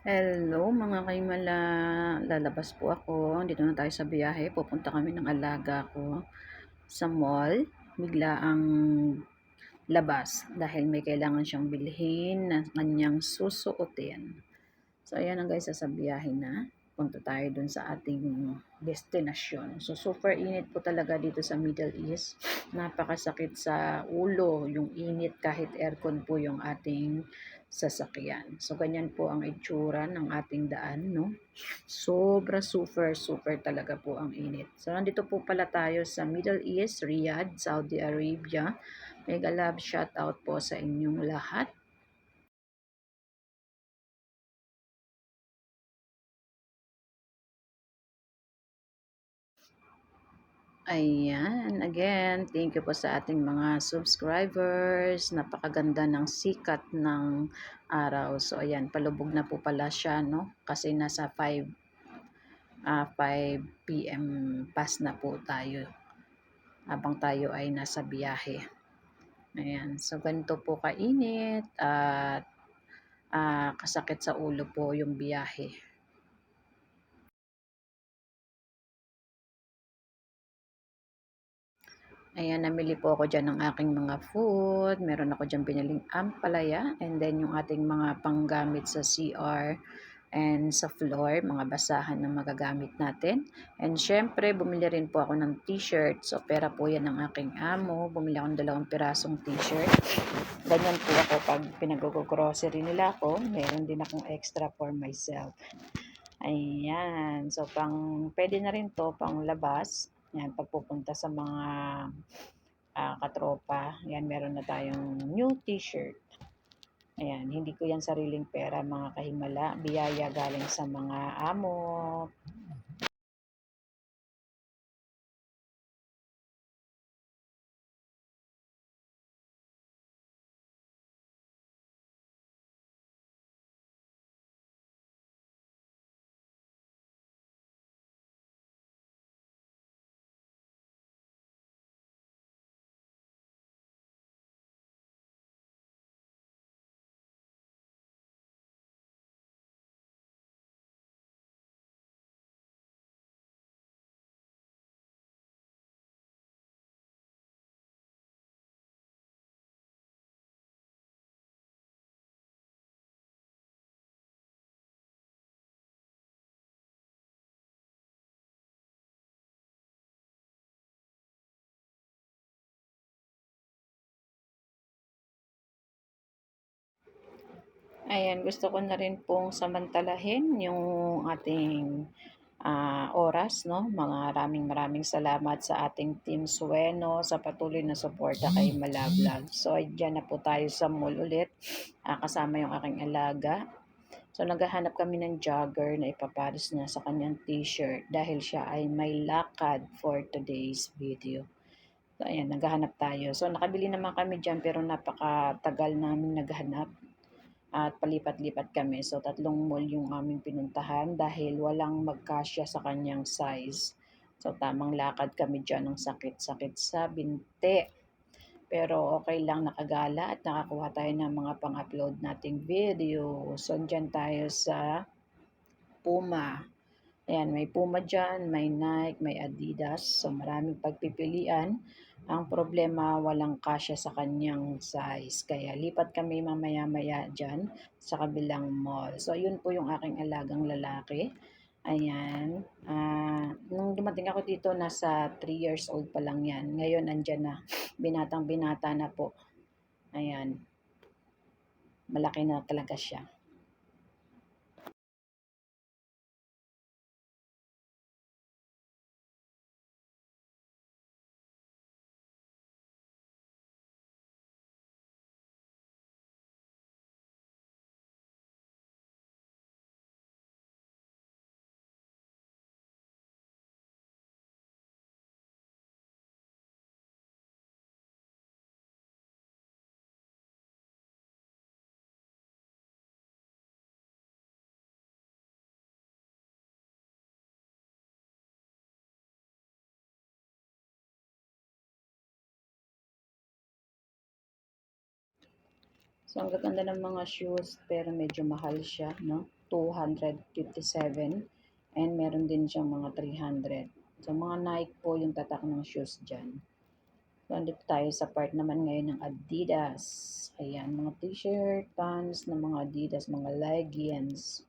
Hello mga kaymala, lalabas po ako. Dito na tayo sa biyahe. Pupunta kami ng alaga ko sa mall. Bigla ang labas dahil may kailangan siyang bilhin na kanyang susuotin. So ayan na guys, sa biyahe na. Punta tayo dun sa ating destinasyon. So super init po talaga dito sa Middle East. Napakasakit sa ulo yung init kahit aircon po yung ating sasakyan. So, ganyan po ang itsura ng ating daan, no? Sobra, super, super talaga po ang init. So, nandito po pala tayo sa Middle East, Riyadh, Saudi Arabia. Mega love shout out po sa inyong lahat. Ayan, again, thank you po sa ating mga subscribers. Napakaganda ng sikat ng araw. So, ayan, palubog na po pala siya, no? Kasi nasa 5, uh, 5 p.m. pass na po tayo. Habang tayo ay nasa biyahe. Ayan, so ganito po kainit at uh, kasakit sa ulo po yung biyahe. Ayan, namili po ako dyan ng aking mga food. Meron ako dyan pinaling ampalaya. And then yung ating mga panggamit sa CR and sa floor, mga basahan na magagamit natin. And syempre, bumili rin po ako ng t-shirt. So, pera po yan ng aking amo. Bumili ako ng dalawang pirasong t-shirt. Ganyan po ako pag pinag-grocery nila ako. Meron din akong extra for myself. Ayan. So, pang, pwede na rin to pang labas. Yan, pagpupunta sa mga uh, katropa. Yan, meron na tayong new t-shirt. Ayan, hindi ko yan sariling pera mga kahimala. Biyaya galing sa mga amo, Ayan, gusto ko na rin pong samantalahin yung ating uh, oras, no? Mga maraming maraming salamat sa ating Team Sueno sa patuloy na suporta kay Malablag. So, dyan na po tayo sa mall ulit. Uh, kasama yung aking alaga. So, naghahanap kami ng jogger na ipapares niya sa kanyang t-shirt dahil siya ay may lakad for today's video. So, ayan, naghahanap tayo. So, nakabili naman kami dyan pero napakatagal namin naghanap at palipat-lipat kami. So, tatlong mall yung aming pinuntahan dahil walang magkasya sa kanyang size. So, tamang lakad kami dyan ng sakit-sakit sa binte. Pero okay lang nakagala at nakakuha tayo ng mga pang-upload nating video. So, dyan tayo sa Puma. Ayan, may Puma dyan, may Nike, may Adidas. So, maraming pagpipilian. Ang problema, walang kasya sa kanyang size. Kaya lipat kami mamaya-maya dyan sa kabilang mall. So, yun po yung aking alagang lalaki. Ayan. Uh, nung dumating ako dito, nasa 3 years old pa lang yan. Ngayon, andyan na. Binatang binata na po. Ayan. Malaki na talaga siya. So, ang gaganda ng mga shoes, pero medyo mahal siya, no? 257 and meron din siyang mga 300. So, mga Nike po yung tatak ng shoes dyan. So, andito tayo sa part naman ngayon ng Adidas. Ayan, mga t-shirt, pants ng mga Adidas, mga leggings.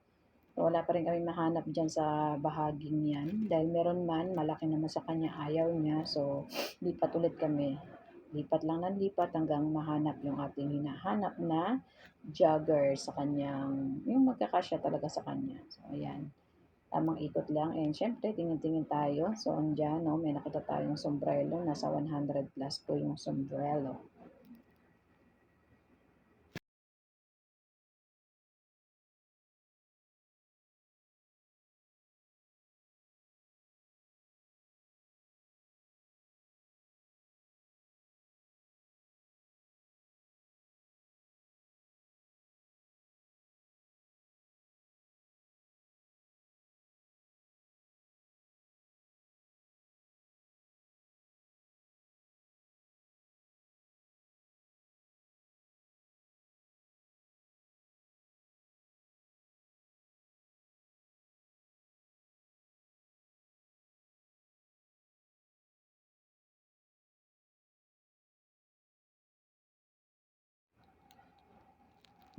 So, wala pa rin kami mahanap dyan sa bahaging yan. Dahil meron man, malaki naman sa kanya, ayaw niya. So, lipat ulit kami. Lipat lang ng lipat hanggang mahanap yung ating hinahanap na jogger sa kanyang, yung magkakasya talaga sa kanya. So, ayan. Tamang ikot lang. And syempre, tingin-tingin tayo. So, andyan, no, may nakita tayong sombrero. Nasa 100 plus po yung sombrero.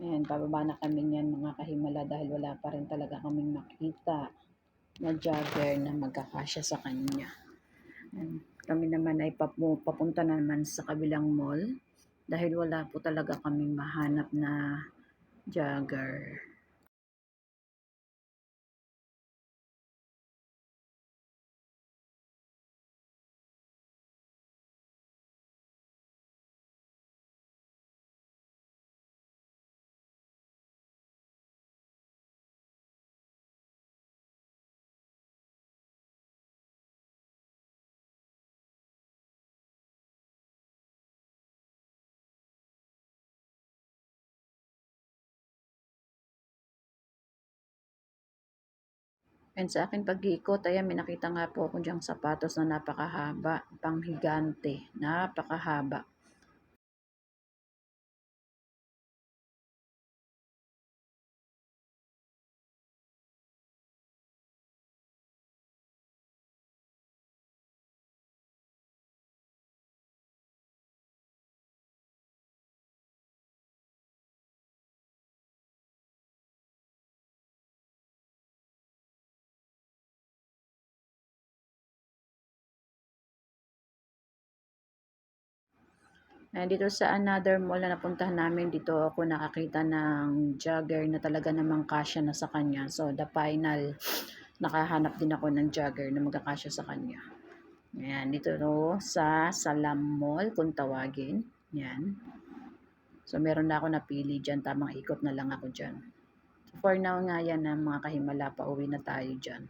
Ayan, pababa na kami niyan mga kahimala dahil wala pa rin talaga kaming makita na jogger na magkakasya sa kanya. Ayan, kami naman ay papu- papunta naman sa kabilang mall dahil wala po talaga kaming mahanap na jogger. And sa akin pag-iikot, ayan, may nakita nga po ako diyang sapatos na napakahaba, panghigante, napakahaba. Ayan, dito sa another mall na napuntahan namin, dito ako nakakita ng jogger na talaga namang kasya na sa kanya. So, the final, nakahanap din ako ng jogger na magkakasya sa kanya. Ayan, dito no, sa Salam Mall, kung tawagin. Ayan. So, meron na ako napili dyan. Tamang ikot na lang ako dyan. For now nga yan, na mga kahimala, pa uwi na tayo dyan.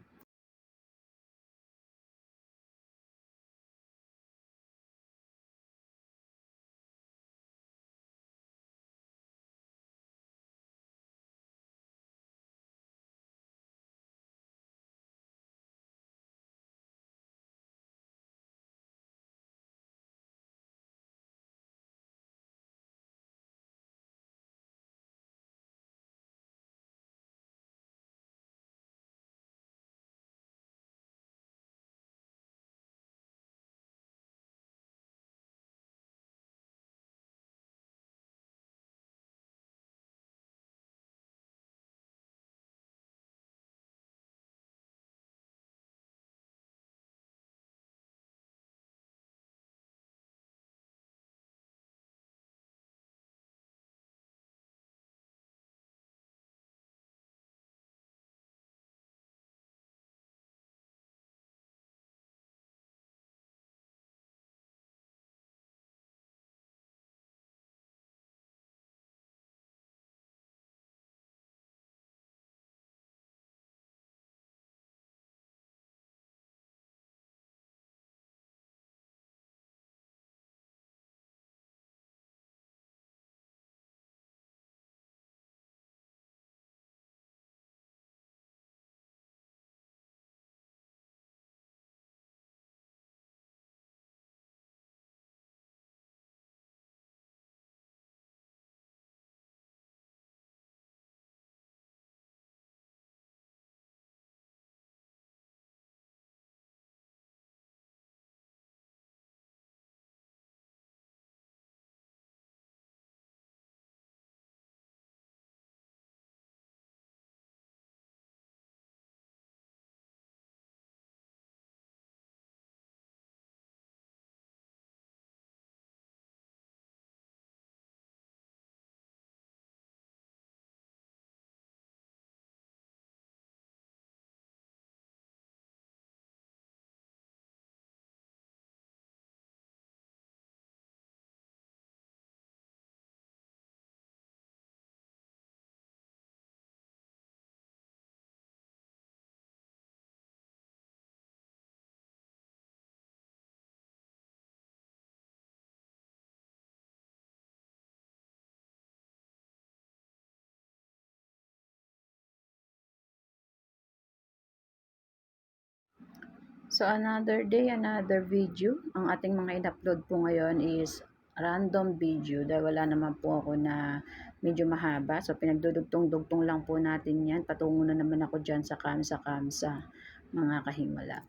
So another day, another video. Ang ating mga in-upload po ngayon is random video dahil wala naman po ako na medyo mahaba. So pinagdudugtong-dugtong lang po natin yan. Patungo na naman ako dyan sa kamsa-kamsa mga kahimala.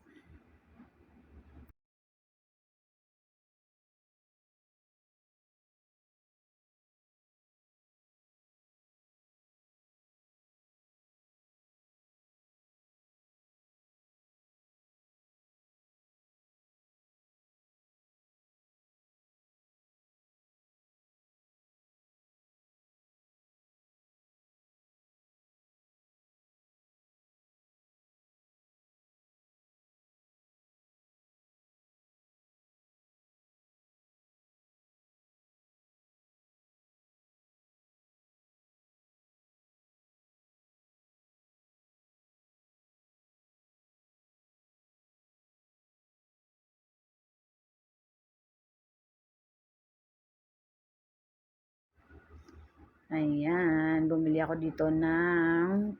Ayan, bumili ako dito ng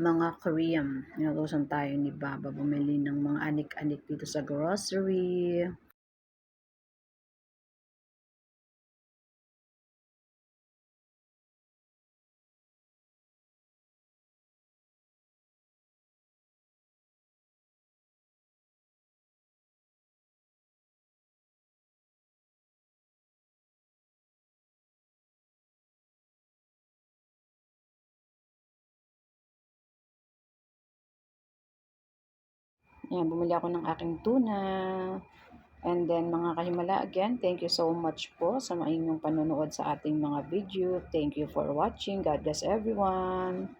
mga Korean. Inutusan tayo ni Baba bumili ng mga anik-anik dito sa grocery. Ayan, bumili ako ng aking tuna. And then mga kahimala, again, thank you so much po sa inyong panonood sa ating mga video. Thank you for watching. God bless everyone.